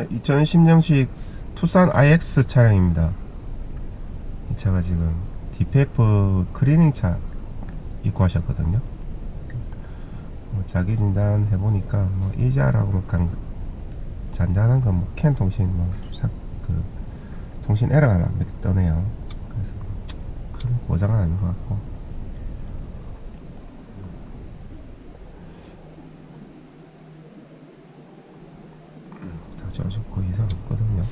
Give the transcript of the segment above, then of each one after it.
네, 2010년식 투싼 IX 차량입니다. 이 차가 지금 디페프 클리닝 차 입고 하셨거든요. 뭐 자기 진단 해보니까 뭐 이자라고 뭐 강, 잔잔한 건뭐캔 통신 뭐그 통신 에러가 몇 떠네요. 그래서 큰 고장은 아닌 것 같고. 다 없거든요.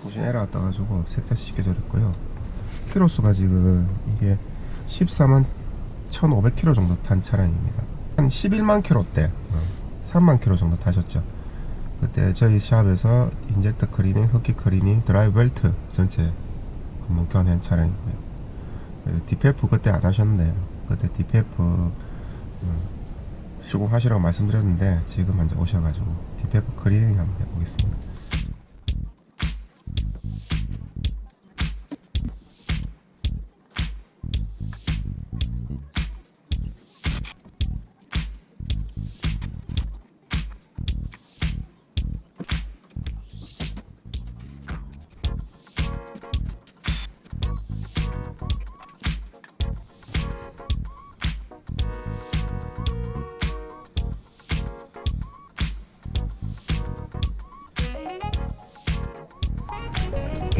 통신 에러가 떠가지고 색자 시켜졌고요. 키로수가 지금 이게 14만 1,500km 정도 탄 차량입니다. 한 11만 km대, 3만 km 정도 타셨죠. 그때 저희 샵에서 인젝터 클리닝, 흡기 클리닝, 드라이브 벨트 전체 한번 교환한 차량이고요. 그 DPF 그때 안 하셨는데 그때 DPF 음, 시공하시라고 말씀드렸는데 지금 먼저 오셔가지고 DPF 클리닝 한번 해보겠습니다.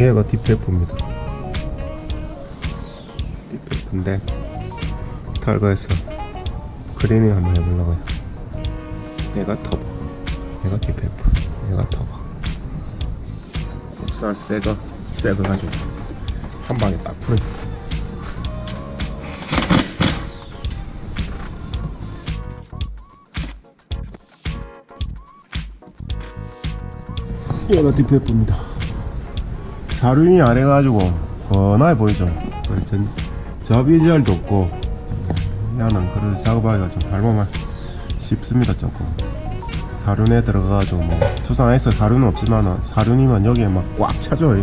얘가 DPF입니다. DPF인데 탈거해서 클리닝 한번 해보려고요. 얘가 터보, 얘가 DPF, 얘가 터보. 국살 새거, 새거 가지고 한 방에 딱 풀어. 얘가 DPF입니다. 사륜이 안 해가지고 뻔하게 보이죠. 전 접이절도 없고 야는 그래도 작업하기가 좀 밟아만 쉽습니다 조금. 사륜에 들어가가지고 뭐 투상에서 사륜은 없지만 사륜이면 여기에 막 꽉 차죠. 이.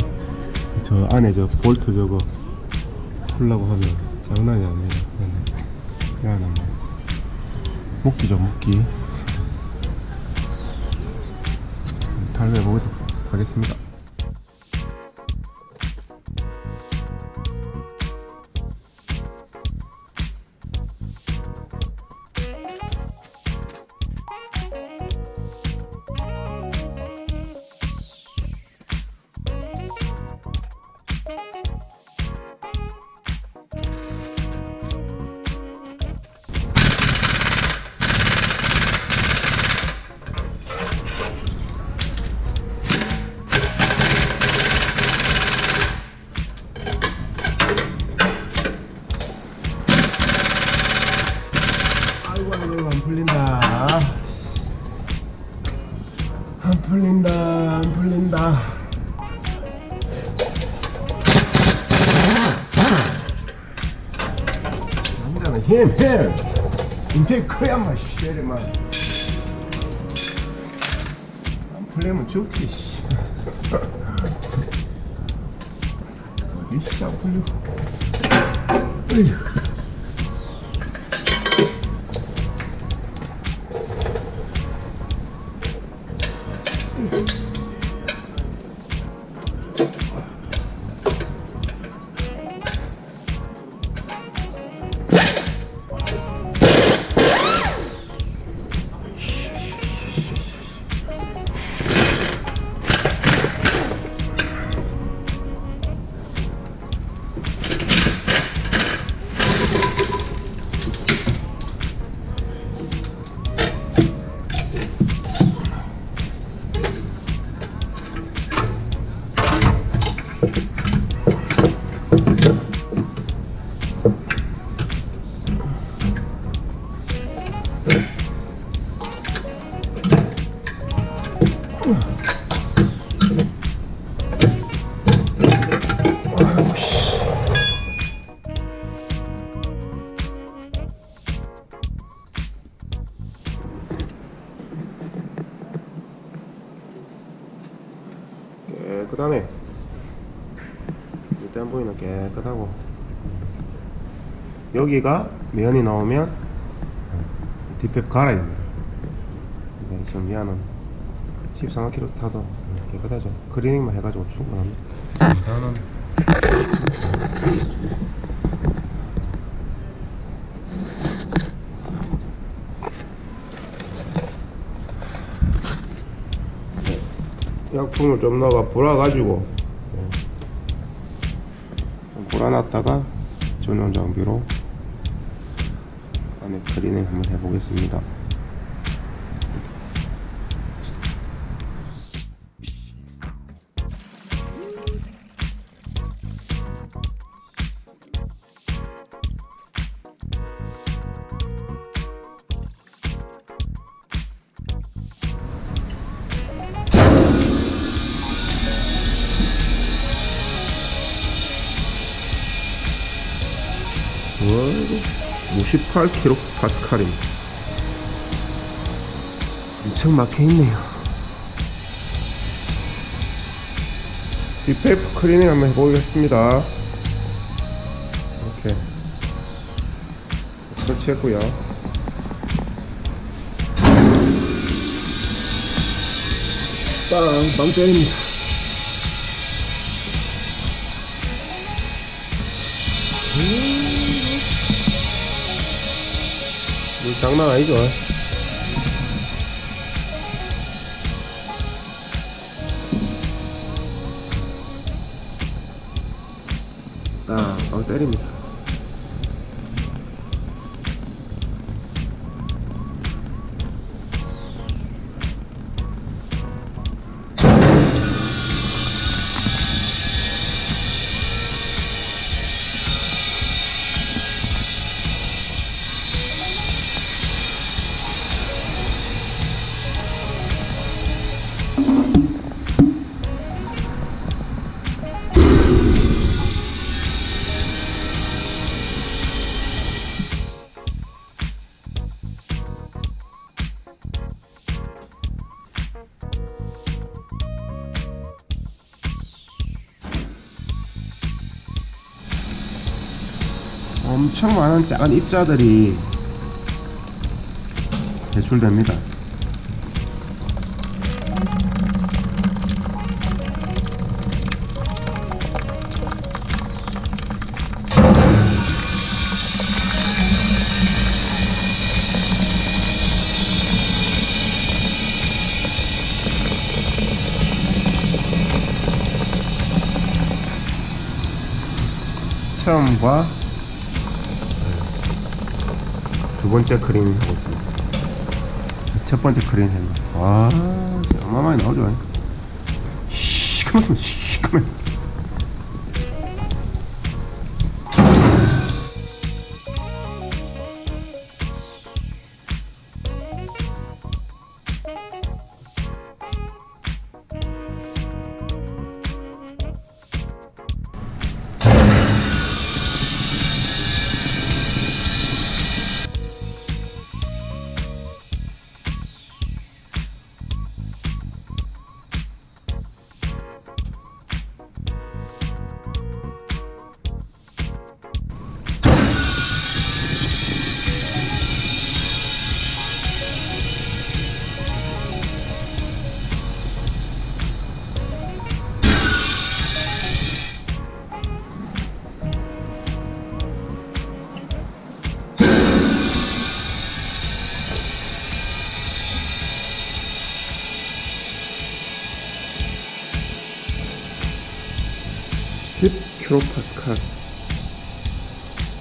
저 안에 저 볼트 저거 풀라고 하면 장난이 아닙니다. 야는 뭐 묶기죠 묶기. 탈매 보도록 하겠습니다. 남자는 힘힘 임팩크야 마 쉐리만 안 풀리면 죽지 씨. 어디 씨안 풀리고 으이 구. 그 다음에 뗀 부위는 깨끗하고 여기가 면이 나오면 뒷팹 갈아야 됩니다. 네, 지금 미안은 13km 타도 깨끗하죠. 클리닝만 해가지고. 나는 약 품을 좀 넣어가 불어가지고 네. 불어놨다가 전용 장비로 안에 클리닝 한번 해보겠습니다. 와, 58kg 파스칼입니다. 엄청 막혀 있네요. 뒷페이프 클리닝 한번 해보겠습니다. 이렇게 설치했고요. 빵, 빵 때립니다. 물 장난 아니죠? 아, 빵 때립니다. 엄청 많은 작은 입자들이 배출됩니다. 처음과 두 번째 크린 하고 있습니다. 첫 번째 크린 했네. 와, 진짜 어마어마하게 나오죠. 씨, 가만. 킬로파스칼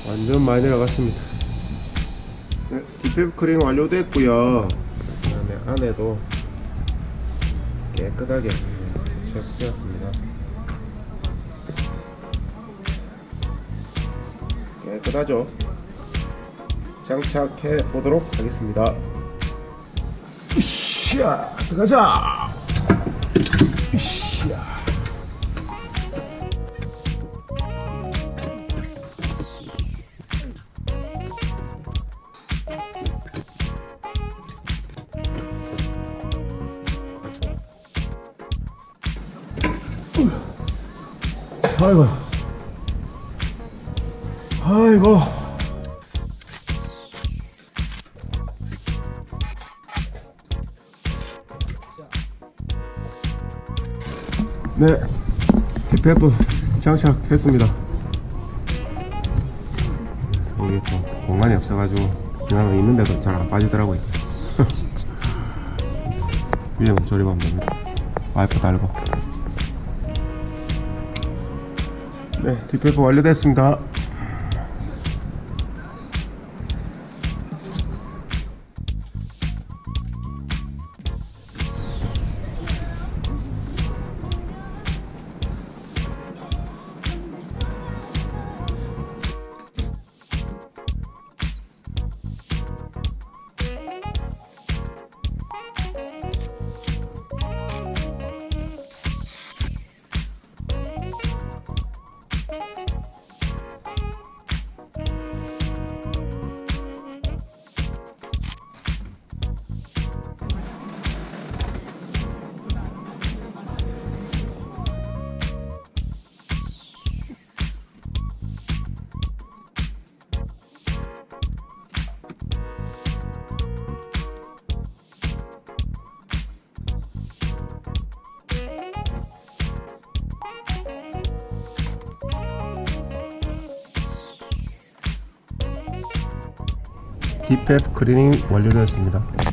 완전 많이 내려갔습니다. 네, 뒷페이프 크링 완료됐고요. 그다음에 안에도 깨끗하게 세척되었습니다. 깨끗하죠? 장착해 보도록 하겠습니다. 으쌰, 들어가자. 아이고 아이고. 네, TPF 장착했습니다. 여기 또 공간이 없어가지고 그냥 있는데도 잘 안 빠지더라고요. 위에만 조립하면 됩니다. 와이프 달고. 네, TPF 완료됐습니다. 딥팹 클리닝 완료되었습니다.